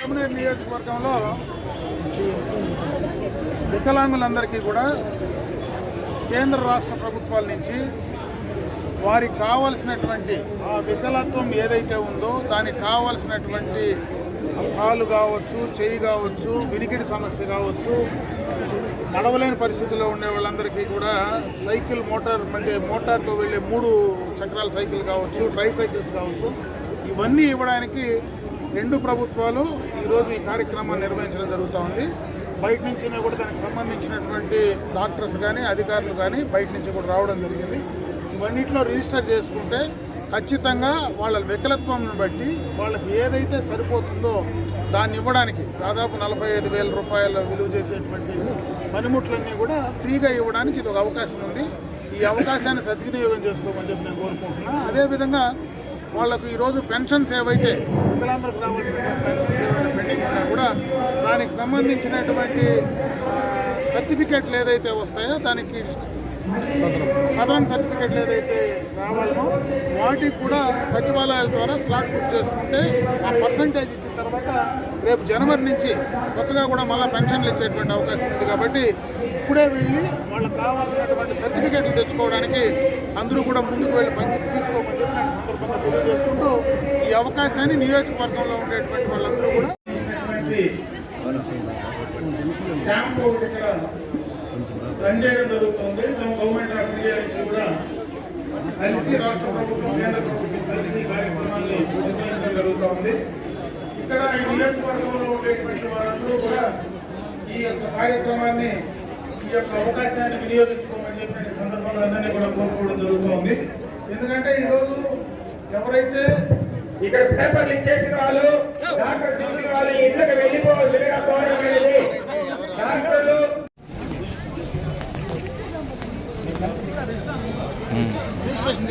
రామనేరు నియోజకవర్గంలో వికలాంగులందరికీ కూడా కేంద్ర రాష్ట్ర ప్రభుత్వాల నుంచి వారికి కావలసినటువంటి ఆ వికలత్వం ఏదైతే ఉందో దానికి కావలసినటువంటి కాలు కావచ్చు చేయి కావచ్చు వినికిడి సమస్య కావచ్చు నడవలేని పరిస్థితుల్లో ఉండే వాళ్ళందరికీ కూడా సైకిల్ మోటార్ అంటే మోటార్తో వెళ్ళే మూడు చక్రాల సైకిల్ కావచ్చు ట్రై సైకిల్స్ కావచ్చు ఇవన్నీ ఇవ్వడానికి రెండు ప్రభుత్వాలు ఈరోజు ఈ కార్యక్రమాన్ని నిర్వహించడం జరుగుతూ ఉంది. బయట నుంచి కూడా దానికి సంబంధించినటువంటి డాక్టర్స్ కానీ అధికారులు కానీ బయట నుంచి కూడా రావడం జరిగింది. ఇవన్నిట్లో రిజిస్టర్ చేసుకుంటే ఖచ్చితంగా వాళ్ళ వికలత్వం బట్టి వాళ్ళకి ఏదైతే సరిపోతుందో దాన్ని ఇవ్వడానికి దాదాపు నలభై ఐదు వేల రూపాయల విలువ చేసేటువంటి పనిముట్లన్నీ కూడా ఫ్రీగా ఇవ్వడానికి ఇది ఒక అవకాశం ఉంది. ఈ అవకాశాన్ని సద్వినియోగం చేసుకోమని చెప్పి నేను కోరుకుంటున్నాను అదేవిధంగా వాళ్ళకు ఈరోజు పెన్షన్స్ ఏవైతే వికలాంగులకు రావాల్సిన పెన్షన్స్ ఏవైనా పెండింగ్ ఉన్నా కూడా దానికి సంబంధించినటువంటి సర్టిఫికేట్లు సర్టిఫికెట్లు ఏదైతే వస్తాయో దానికి సదరన్ సర్టిఫికెట్లు ఏదైతే రావాలనో వాటికి కూడా సచివాలయాల ద్వారా స్లాట్ బుక్ చేసుకుంటే ఆ పర్సంటేజ్ ఇచ్చిన తర్వాత రేపు జనవరి నుంచి కొత్తగా కూడా మళ్ళీ పెన్షన్లు ఇచ్చేటువంటి అవకాశం ఉంది కాబట్టి ఇప్పుడే వెళ్ళి వాళ్ళకి కావాల్సినటువంటి సర్టిఫికెట్లు తెచ్చుకోవడానికి అందరూ కూడా ముందుకు వెళ్ళి పని తీసుకోమని సందర్భంగా తెలియజేసుకుంటూ ఈ అవకాశాన్ని నియోజకవర్గంలో ఉండేటువంటి వాళ్ళందరూ కూడా క్యాంప్ ఒకటి ఇక్కడ రన్ చేయడం జరుగుతుంది. తమ గవర్నమెంట్ ఆఫ్ ఇండియా నుంచి కూడా కలిసి రాష్ట్ర ప్రభుత్వం కేంద్ర ప్రభుత్వం కలిసి కార్యక్రమాన్ని నిర్వహించడం జరుగుతూ ఉంది ఇక్కడ ఈ నియోజకవర్గంలో ఉండేటువంటి వారందరూ కూడా ఈ యొక్క కార్యక్రమాన్ని ఈ యొక్క అవకాశాన్ని వినియోగించుకోమని చెప్పిన సందర్భంలో అందరినీ కూడా కోరుకోవడం జరుగుతోంది. ఎందుకంటే ఈరోజు ఎవరైతే ఇక్కడ పేపర్లు ఇచ్చేసిన వాళ్ళు డాక్టర్ చూసిన వాళ్ళు ఇంట్లోకి వెళ్ళిపోవాలి వెళ్ళకపోవడం అనేది డాక్టర్లు. రిజిస్ట్రేషన్